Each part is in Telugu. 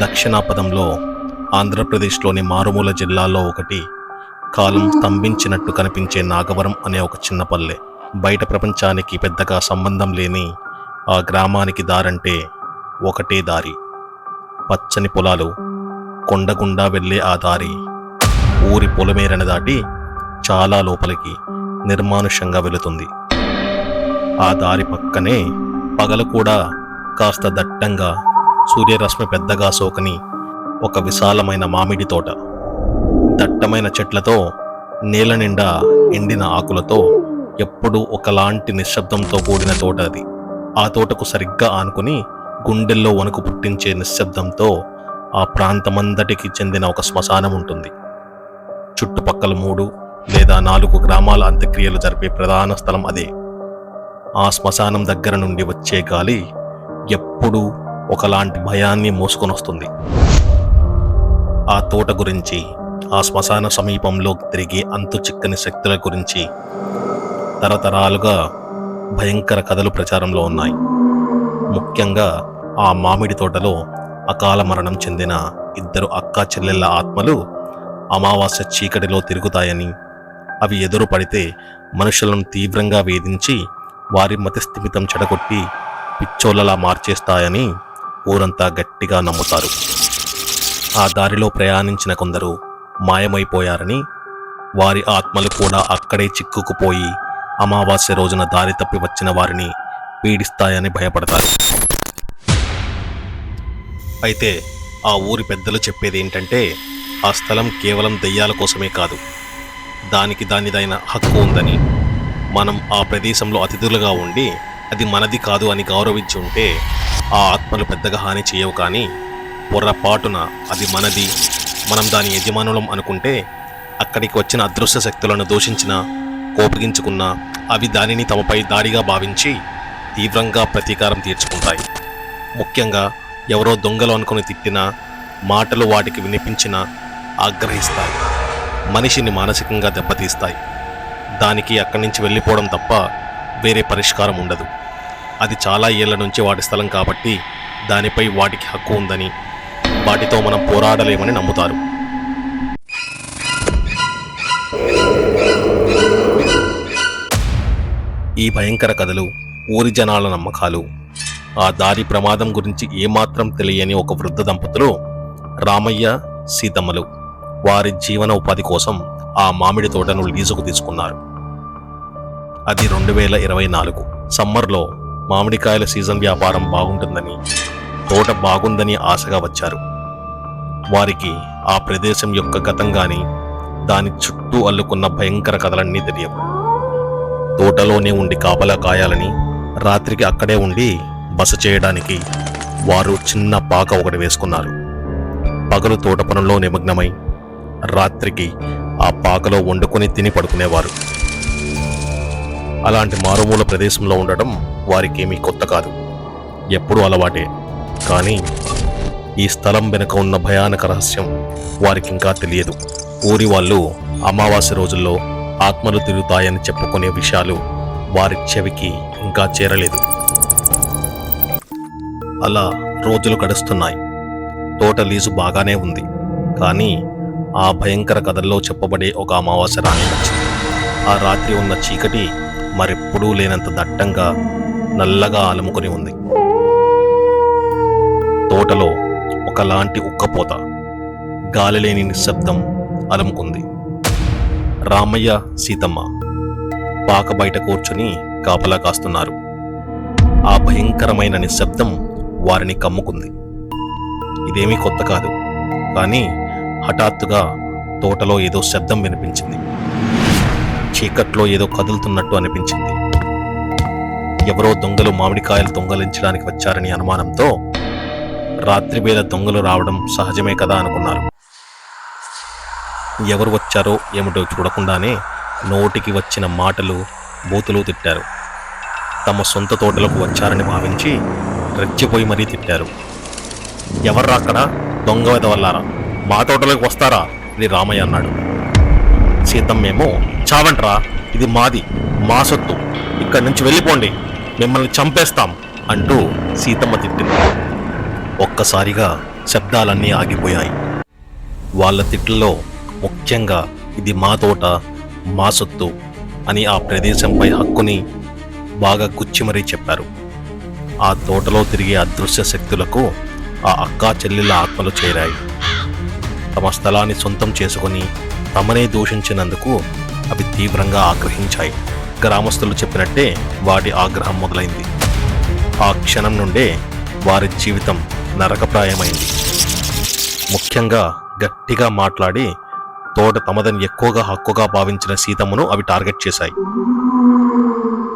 దక్షిణాపదంలో ఆంధ్రప్రదేశ్లోని మారుమూల జిల్లాలో ఒకటి. కాలం స్తంభించినట్టు కనిపించే నాగవరం అనే ఒక చిన్న పల్లె. బయట ప్రపంచానికి పెద్దగా సంబంధం లేని ఆ గ్రామానికి దారంటే ఒకటే దారి. పచ్చని పొలాలు కొండగుండా వెళ్ళే ఆ దారి. ఊరి పొలమేరని దాటి చాలా లోపలికి నిర్మానుష్యంగా వెళుతుంది. ఆ దారి పక్కనే పగలు కూడా కాస్త దట్టంగా సూర్యరశ్మి పెద్దగా సోకని ఒక విశాలమైన మామిడి తోట. దట్టమైన చెట్లతో నేల నిండా ఎండిన ఆకులతో ఎప్పుడూ ఒకలాంటి నిశ్శబ్దంతో కూడిన తోట అది. ఆ తోటకు సరిగ్గా ఆనుకుని గుండెల్లో వణుకు పుట్టించే నిశ్శబ్దంతో ఆ ప్రాంతమందటికి చెందిన ఒక శ్మశానం ఉంటుంది. చుట్టుపక్కల మూడు లేదా నాలుగు గ్రామాల అంత్యక్రియలు జరిపే ప్రధాన స్థలం అదే. ఆ శ్మశానం దగ్గర నుండి వచ్చే గాలి ఎప్పుడూ ఒకలాంటి భయాన్ని మోసుకొని వస్తుంది ఆ తోట గురించి ఆ శ్మశాన సమీపంలో తిరిగే అంతు చిక్కని శక్తుల గురించి తరతరాలుగా భయంకర కథలు ప్రచారంలో ఉన్నాయి. ముఖ్యంగా ఆ మామిడి తోటలో అకాల మరణం చెందిన ఇద్దరు అక్కా చెల్లెళ్ళ ఆత్మలు అమావాస్య చీకటిలో తిరుగుతాయని అవి ఎదురు పడితే మనుషులను తీవ్రంగా వేధించి వారి మతిస్థిమితం చెడగొట్టి పిచ్చోళ్ళలా మార్చేస్తాయని ఊరంతా గట్టిగా నమ్ముతారు. ఆ దారిలో ప్రయాణించిన కొందరు మాయమైపోయారని వారి ఆత్మలు కూడా అక్కడే చిక్కుకుపోయి అమావాస్య రోజున దారి తప్పి వచ్చిన వారిని పీడిస్తాయని భయపడతారు. అయితే ఆ ఊరి పెద్దలు చెప్పేది ఏంటంటే ఆ స్థలం కేవలం దెయ్యాల కోసమే కాదు. దానికి దానిదైన హక్కు ఉందని. మనం ఆ ప్రదేశంలో అతిథులుగా ఉండి అది మనది కాదు అని గౌరవించి ఉంటే ఆ ఆత్మలు పెద్దగా హాని చేయవు కానీ పొర్రపాటున అది మనది. మనం దాని యజమానులం అనుకుంటే అక్కడికి వచ్చిన అదృశ్య శక్తులను దూషించిన కోపగించుకున్న అవి దానిని తమపై దాడిగా భావించి తీవ్రంగా ప్రతీకారం తీర్చుకుంటాయి. ముఖ్యంగా ఎవరో దొంగలు అనుకుని తిట్టినా మాటలు వాటికి వినిపించినా ఆగ్రహిస్తాయి. మనిషిని మానసికంగా దెబ్బతీస్తాయి. దానికి అక్కడి నుంచి వెళ్ళిపోవడం తప్ప వేరే పరిష్కారం ఉండదు. అది చాలా ఏళ్ళ నుంచి వాటి స్థలం కాబట్టి దానిపై వాటికి హక్కు ఉందని వాటితో మనం పోరాడలేమని నమ్ముతారు. ఈ భయంకర కథలు ఊరి జనాల నమ్మకాలు. ఆ దారి ప్రమాదం గురించి ఏమాత్రం తెలియని ఒక వృద్ధ దంపతులు రామయ్య సీతమ్మలు వారి జీవన ఉపాధి కోసం ఆ మామిడి తోటను లీజుకు తీసుకున్నారు. అది రెండు వేల ఇరవై నాలుగు సమ్మర్లో మామిడికాయల సీజన్ వ్యాపారం బాగుంటుందని తోట బాగుందని ఆశగా వచ్చారు. వారికి ఆ ప్రదేశం యొక్క గతం గాని దాని చుట్టూ అల్లుకున్న భయంకర కథలన్నీ తెలియవు. తోటలోనే ఉండి కాపలా కాయాలని రాత్రికి అక్కడే ఉండి బస చేయడానికి వారు చిన్న పాక ఒకటి వేసుకున్నారు. పగలు తోట పనుల్లో నిమగ్నమై రాత్రికి ఆ పాకలో వండుకొని తిని పడుకునేవారు. అలాంటి మారుమూల ప్రదేశంలో ఉండడం వారికేమీ కొత్త కాదు. ఎప్పుడూ అలవాటే. కానీ ఈ స్థలం వెనుక ఉన్న భయానక రహస్యం వారికింకా తెలియదు. ఊరి వాళ్ళు అమావాస్య రోజుల్లో ఆత్మలు తిరుగుతాయని చెప్పుకునే విషయాలు వారి చెవికి ఇంకా చేరలేదు. అలా రోజులు గడుస్తున్నాయి. తోట లీజు బాగానే ఉంది. కానీ ఆ భయంకర కథల్లో చెప్పబడే ఒక అమావాస్య రాని వచ్చింది. ఆ రాత్రి ఉన్న చీకటి మరెప్పుడూ లేనంత దట్టంగా నల్లగా అలుముకొని ఉంది. తోటలో ఒకలాంటి ఉక్కపోత గాలిలేని నిశ్శబ్దం అలుముకుంది. రామయ్య సీతమ్మ పాక బయట కూర్చుని కాపలా కాస్తున్నారు. ఆ భయంకరమైన నిశ్శబ్దం వారిని కమ్ముకుంది. ఇదేమీ కొత్త కాదు కానీ హఠాత్తుగా తోటలో ఏదో శబ్దం వినిపించింది. చీకట్లో ఏదో కదులుతున్నట్టు అనిపించింది. ఎవరో దొంగలు మామిడికాయలు దొంగలించడానికి వచ్చారని అనుమానంతో రాత్రివేళ దొంగలు రావడం సహజమే కదా అనుకున్నారు. ఎవరు వచ్చారో ఏమిటో చూడకుండానే నోటికి వచ్చిన మాటలు బూతులు తిట్టారు. తమ సొంత తోటలకు వచ్చారని భావించి రెచ్చిపోయి మరీ తిట్టారు. ఎవర్రా అక్కడ? దొంగ వెదవల్లారా మా తోటలోకి వస్తారా? అని రామయ్య అన్నాడు. సీతమ్మేమో చావంట్రా ఇది మాది మా సొత్తు. ఇక్కడి నుంచి వెళ్ళిపోండి మిమ్మల్ని చంపేస్తాం అంటూ సీతమ్మ తిట్టింది. ఒక్కసారిగా శబ్దాలన్నీ ఆగిపోయాయి. వాళ్ళ తిట్లలో ముఖ్యంగా ఇది మా తోట మా సొత్తు అని ఆ ప్రదేశంపై హక్కుని బాగా గుచ్చి మరీ చెప్పారు. ఆ తోటలో తిరిగే అదృశ్య శక్తులకు ఆ అక్కా చెల్లెళ్ళ ఆత్మలు చేరాయి. తమ స్థలాన్ని సొంతం చేసుకొని తమనే దూషించినందుకు అవి తీవ్రంగా ఆగ్రహించాయి. గ్రామస్తులు చెప్పినట్టే వాటి ఆగ్రహం మొదలైంది. ఆ క్షణం నుండే వారి జీవితం నరకప్రాయమైంది. ముఖ్యంగా గట్టిగా మాట్లాడి తోట తమదని ఎక్కువగా హక్కుగా భావించిన సీతమ్మను అవి టార్గెట్ చేశాయి.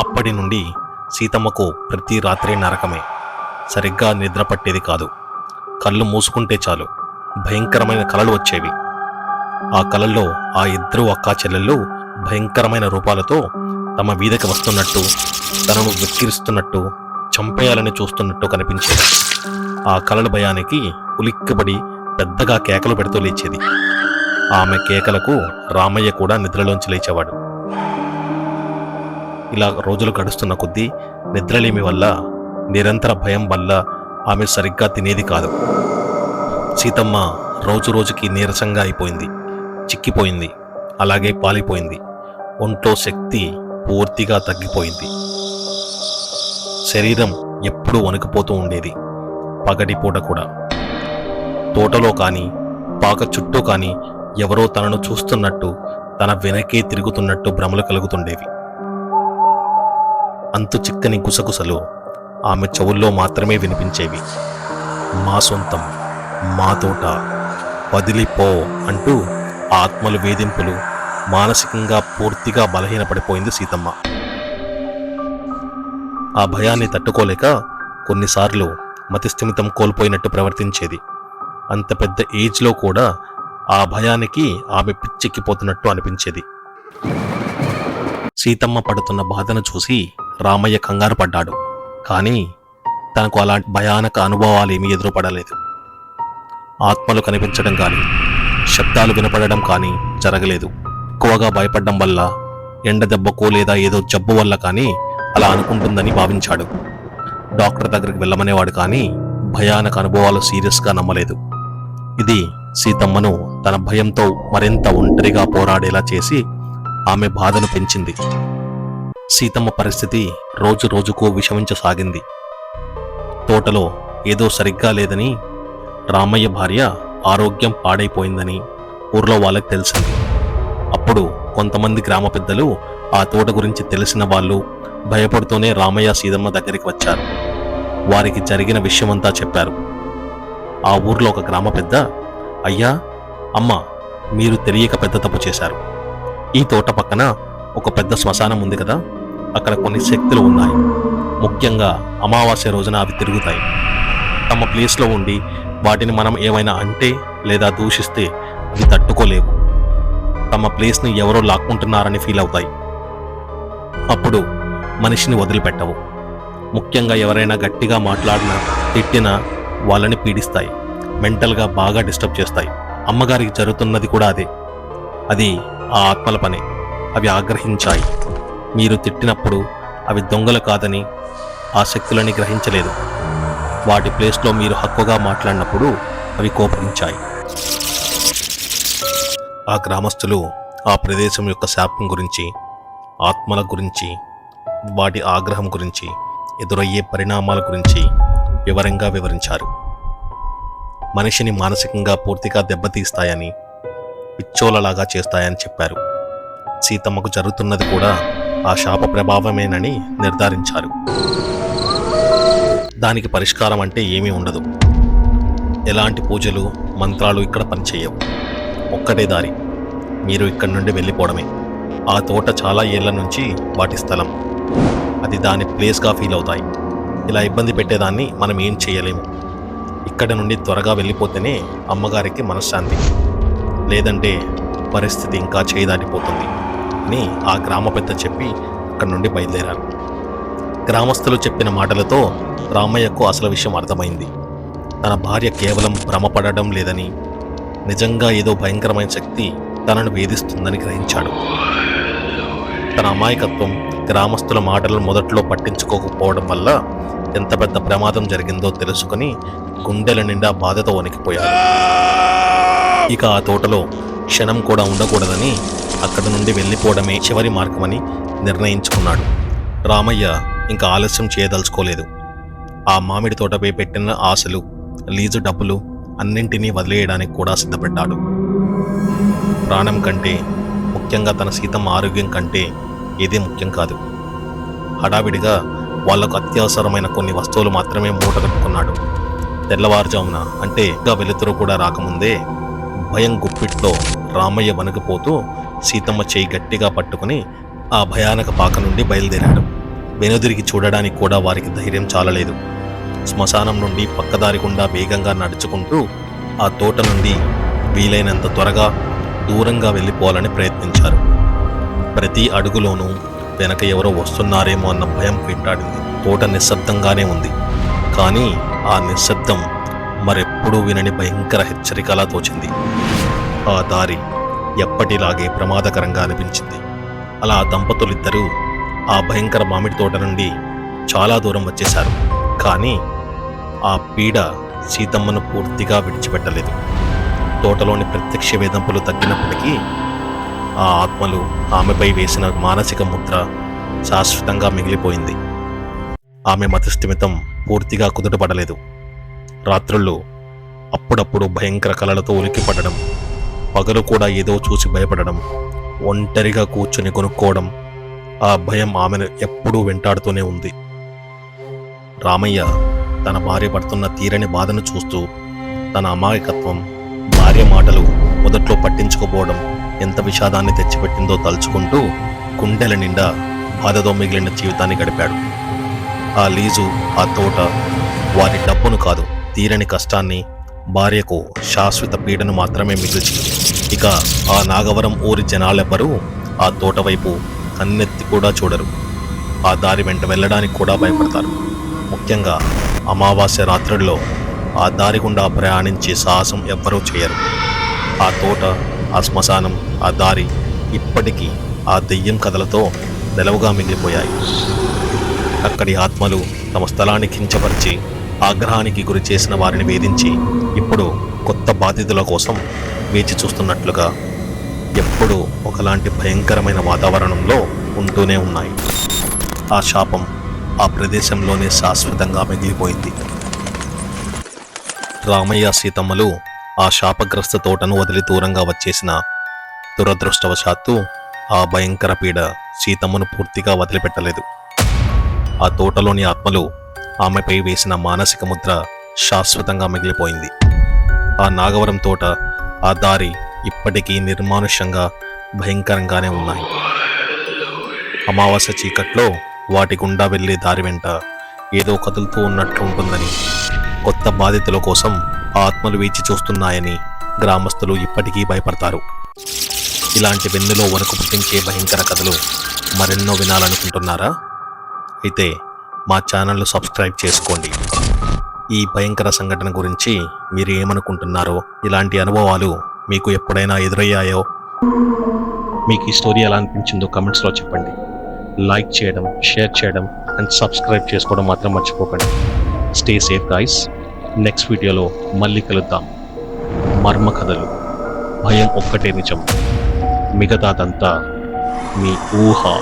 అప్పటి నుండి సీతమ్మకు ప్రతి రాత్రి నరకమే. సరిగ్గా నిద్ర పట్టేది కాదు. కళ్ళు మూసుకుంటే చాలు. భయంకరమైన కలలు వచ్చేవి. ఆ కలల్లో ఆ ఇద్దరు అక్కా చెల్లెళ్ళు భయంకరమైన రూపాలతో తమ వీధికి వస్తున్నట్టు తనను వెక్కిరిస్తున్నట్టు చంపేయాలని చూస్తున్నట్టు కనిపించేది. ఆ కలల భయానికి ఉలిక్కిపడి పెద్దగా కేకలు పెడుతూ లేచేది. ఆమె కేకలకు రామయ్య కూడా నిద్రలోంచి లేచేవాడు. ఇలా రోజులు గడుస్తున్న కొద్దీ నిద్రలేమి వల్ల నిరంతర భయం వల్ల ఆమె సరిగ్గా తినేది కాదు. సీతమ్మ రోజు రోజుకి నీరసంగా అయిపోయింది. చిక్కిపోయింది. అలాగే పాలిపోయింది. ఒంట్లో శక్తి పూర్తిగా తగ్గిపోయింది. శరీరం ఎప్పుడూ వణికిపోతూ ఉండేది. పగటిపూట కూడా. తోటలో కానీ పాక చుట్టూ కానీ ఎవరో తనను చూస్తున్నట్టు తన వెనకే తిరుగుతున్నట్టు భ్రమలు కలుగుతుండేవి. అంతు చిక్కని గుసగుసలు ఆమె చెవుల్లో మాత్రమే వినిపించేవి. మా సొంతం మా తోట వదిలిపో అంటూ ఆత్మలు వేధింపులు మానసికంగా పూర్తిగా బలహీనపడిపోయింది సీతమ్మ. ఆ భయాన్ని తట్టుకోలేక కొన్నిసార్లు మతిస్థిమితం కోల్పోయినట్టు ప్రవర్తించేది. అంత పెద్ద ఏజ్లో కూడా ఆ భయానికి ఆమె పిచ్చెక్కిపోతున్నట్టు అనిపించేది. సీతమ్మ పడుతున్న బాధను చూసి రామయ్య కంగారు పడ్డాడు. కానీ తనకు అలాంటి భయానక అనుభవాలేమీ ఎదురుపడలేదు. ఆత్మలు కనిపించడం కానీ శబ్దాలు వినపడడం కానీ జరగలేదు. ఎక్కువగా భయపడడం వల్ల ఎండ దెబ్బకో లేదా ఏదో జబ్బు వల్ల కానీ అలా అనుకుంటుందని భావించాడు. డాక్టర్ దగ్గరికి వెళ్ళమనేవాడు కానీ భయానక అనుభవాలు సీరియస్గా నమ్మలేదు. ఇది సీతమ్మను తన భయంతో మరింత ఒంటరిగా పోరాడేలా చేసి ఆమె బాధను పెంచింది. సీతమ్మ పరిస్థితి రోజు రోజుకు విషమించసాగింది. తోటలో ఏదో సరిగ్గా లేదని రామయ్య భార్య ఆరోగ్యం పాడైపోయిందని ఊర్లో వాళ్ళకి తెలిసింది. అప్పుడు కొంతమంది గ్రామ పెద్దలు ఆ తోట గురించి తెలిసిన వాళ్ళు భయపడుతూనే రామయ్య సీతమ్మ దగ్గరికి వచ్చారు. వారికి జరిగిన విషయమంతా చెప్పారు. ఆ ఊర్లో ఒక గ్రామ పెద్ద అయ్యా అమ్మ మీరు తెలియక పెద్ద తప్పు చేశారు. ఈ తోట పక్కన ఒక పెద్ద శ్మశానం ఉంది కదా అక్కడ కొన్ని శక్తులు ఉన్నాయి. ముఖ్యంగా అమావాస్య రోజున అవి తిరుగుతాయి. తమ ప్లేస్లో ఉండి వాటిని మనం ఏమైనా అంటే లేదా దూషిస్తే అవి తట్టుకోలేవు. తమ ప్లేస్ని ఎవరో లాక్కుంటున్నారని ఫీల్ అవుతాయి. అప్పుడు మనిషిని వదిలిపెట్టవు. ముఖ్యంగా ఎవరైనా గట్టిగా మాట్లాడినా తిట్టినా వాళ్ళని పీడిస్తాయి. మెంటల్గా బాగా డిస్టర్బ్ చేస్తాయి. అమ్మగారికి జరుగుతున్నది కూడా అదే. అది ఆ ఆత్మల పని. అవి ఆగ్రహించాయి. మీరు తిట్టినప్పుడు అవి దొంగలు కాదని ఆ శక్తులని గ్రహించలేదు. వాటి ప్లేస్లో మీరు హక్కుగా మాట్లాడినప్పుడు అవి కోపగించాయి. ఆ గ్రామస్తులు ఆ ప్రదేశం యొక్క శాపం గురించి ఆత్మల గురించి వాటి ఆగ్రహం గురించి ఎదురయ్యే పరిణామాల గురించి వివరంగా వివరించారు. మనిషిని మానసికంగా పూర్తిగా దెబ్బతీస్తాయని పిచ్చోలలాగా చేస్తాయని చెప్పారు. సీతమ్మకు జరుగుతున్నది కూడా ఆ శాప ప్రభావమేనని నిర్ధారించారు. దానికి పరిష్కారం అంటే ఏమీ ఉండదు. ఎలాంటి పూజలు మంత్రాలు ఇక్కడ పనిచేయవు. ఒక్కటే దారి. మీరు ఇక్కడి నుండి వెళ్ళిపోవడమే. ఆ తోట చాలా ఏళ్ళ నుంచి వాటి స్థలం. అది దాని ప్లేస్గా ఫీల్ అవుతాయి. ఇలా ఇబ్బంది పెట్టేదాన్ని మనం ఏం చేయలేము. ఇక్కడ నుండి త్వరగా వెళ్ళిపోతేనే అమ్మగారికి మనశ్శాంతి. లేదంటే పరిస్థితి ఇంకా చేయదాటిపోతుంది అని ఆ గ్రామ పెద్ద చెప్పి అక్కడి నుండి బయలుదేరారు. గ్రామస్తులు చెప్పిన మాటలతో రామయ్యకు అసలు విషయం అర్థమైంది. తన భార్య కేవలం భ్రమపడడం లేదని నిజంగా ఏదో భయంకరమైన శక్తి తనను వేధిస్తుందని గ్రహించాడు. తన అమాయకత్వం గ్రామస్తుల మాటలను మొదట్లో పట్టించుకోకపోవడం వల్ల ఎంత పెద్ద ప్రమాదం జరిగిందో తెలుసుకుని గుండెల నిండా బాధతో వణికిపోయాడు. ఇక ఆ తోటలో క్షణం కూడా ఉండకూడదని అక్కడి నుండి వెళ్ళిపోవడమే చివరి మార్గమని నిర్ణయించుకున్నాడు. రామయ్య ఇంకా ఆలస్యం చేయదలుచుకోలేదు. ఆ మామిడి తోటపై పెట్టిన ఆశలు లీజు డబ్బులు అన్నింటినీ వదిలేయడానికి కూడా సిద్ధపడ్డాడు. ప్రాణం కంటే ముఖ్యంగా తన సీతమ్మ ఆరోగ్యం కంటే ఏదే ముఖ్యం కాదు. హడావిడిగా వాళ్ళకు అత్యవసరమైన కొన్ని వస్తువులు మాత్రమే మూట కట్టుకున్నాడు తెల్లవారుజామున అంటే ఇంకా వెలుతురు కూడా రాకముందే భయం గుప్పిట్లో రామయ్య వణికిపోతూ సీతమ్మ చేయి గట్టిగా పట్టుకుని ఆ భయానక పాక నుండి బయలుదేరాడు. వెనుదిరిగి చూడడానికి కూడా వారికి ధైర్యం చాలలేదు. శ్మశానం నుండి పక్కదారి గుండా వేగంగా నడుచుకుంటూ ఆ తోట నుండి వీలైనంత త్వరగా దూరంగా వెళ్ళిపోవాలని ప్రయత్నించారు. ప్రతి అడుగులోనూ వెనక ఎవరో వస్తున్నారేమో అన్న భయం వెంటాడింది. తోట నిశ్శబ్దంగానే ఉంది. కానీ ఆ నిశ్శబ్దం మరెప్పుడూ వినని భయంకర హెచ్చరికలా తోచింది. ఆ దారి ఎప్పటిలాగే ప్రమాదకరంగా అనిపించింది. అలా ఆ దంపతులిద్దరూ ఆ భయంకర మామిడి తోట నుండి చాలా దూరం వచ్చేశారు. కానీ ఆ పీడ సీతమ్మను పూర్తిగా విడిచిపెట్టలేదు. తోటలోని ప్రత్యక్ష వేధింపులు తగ్గినప్పటికీ ఆ ఆత్మలు ఆమెపై వేసిన మానసిక ముద్ర శాశ్వతంగా మిగిలిపోయింది. ఆమె మతస్థిమితం పూర్తిగా కుదుటపడలేదు. రాత్రుల్లో అప్పుడప్పుడు భయంకర కలలతో ఉలిక్కిపడడం పగలు కూడా ఏదో చూసి భయపడడం ఒంటరిగా కూర్చుని కొనుక్కోవడం ఆ భయం ఆమెను ఎప్పుడూ వెంటాడుతూనే ఉంది. రామయ్య తన భార్య పడుతున్న తీరని బాధను చూస్తూ తన అమాయకత్వం భార్య మాటలు మొదట్లో పట్టించుకోపోవడం ఎంత విషాదాన్ని తెచ్చిపెట్టిందో తలుచుకుంటూ గుండెల నిండా బాధతో మిగిలిన జీవితాన్ని గడిపాడు. ఆ లీజు ఆ తోట వారి డబ్బును కాదు తీరని కష్టాన్ని భార్యకు శాశ్వత పీడను మాత్రమే మిగిల్చింది. ఇక ఆ నాగవరం ఊరి జనాలెవ్వరూ ఆ తోట వైపు కన్నెత్తి కూడా చూడరు. ఆ దారి వెంట వెళ్ళడానికి కూడా భయపడతారు. ముఖ్యంగా అమావాస్య రాత్రుల్లో ఆ దారి గుండా ప్రయాణించే సాహసం ఎవ్వరూ చేయరు. ఆ తోట ఆ శ్మశానం ఆ దారి ఇప్పటికీ ఆ దెయ్యం కథలతో నిలవుగా మిగిలిపోయాయి. అక్కడి ఆత్మలు తమ స్థలాన్ని కించపరిచి ఆగ్రహానికి గురి చేసిన వారిని వేధించి ఇప్పుడు కొత్త బాధితుల కోసం వేచి చూస్తున్నట్లుగా ఎప్పుడూ ఒకలాంటి భయంకరమైన వాతావరణంలో ఉంటూనే ఉన్నాయి. ఆ శాపం ఆ ప్రదేశంలోనే శాశ్వతంగా మిగిలిపోయింది. రామయ్య సీతమ్మలు ఆ శాపగ్రస్త తోటను వదిలి దూరంగా వచ్చేసిన దురదృష్టవశాత్తు ఆ భయంకర పీడ సీతమ్మను పూర్తిగా వదిలిపెట్టలేదు. ఆ తోటలోని ఆత్మలు ఆమెపై వేసిన మానసిక ముద్ర శాశ్వతంగా మిగిలిపోయింది. ఆ నాగవరం తోట ఆ దారి ఇప్పటికీ నిర్మానుష్యంగా భయంకరంగానే ఉన్నాయి. అమావాస్య చీకట్లో వాటి గుండా వెళ్ళే దారి వెంట ఏదో కదులుతూ ఉన్నట్లు ఉంటుందని కొత్త బాధితుల కోసం ఆత్మలు వేచి చూస్తున్నాయని గ్రామస్తులు ఇప్పటికీ భయపడతారు. ఇలాంటి వెన్నులో వరకు పుట్టించే భయంకర కథలు మరెన్నో వినాలనుకుంటున్నారా? అయితే మా ఛానల్ను సబ్స్క్రైబ్ చేసుకోండి. ఈ భయంకర సంఘటన గురించి మీరు ఏమనుకుంటున్నారో ఇలాంటి అనుభవాలు మీకు ఎప్పుడైనా ఎదురయ్యాయో? మీకు ఈ స్టోరీ ఎలా అనిపించిందో కమెంట్స్లో చెప్పండి. లైక్ చేయడం షేర్ చేయడం అండ్ సబ్స్క్రైబ్ చేసుకోవడం మాత్రం మర్చిపోకండి. స్టే సేఫ్ గాయస్ నెక్స్ట్ వీడియోలో మళ్ళీ కలుద్దాం. మర్మ కథలు. భయం ఒక్కటే నిజం. మిగతాదంతా మీ ఊహ.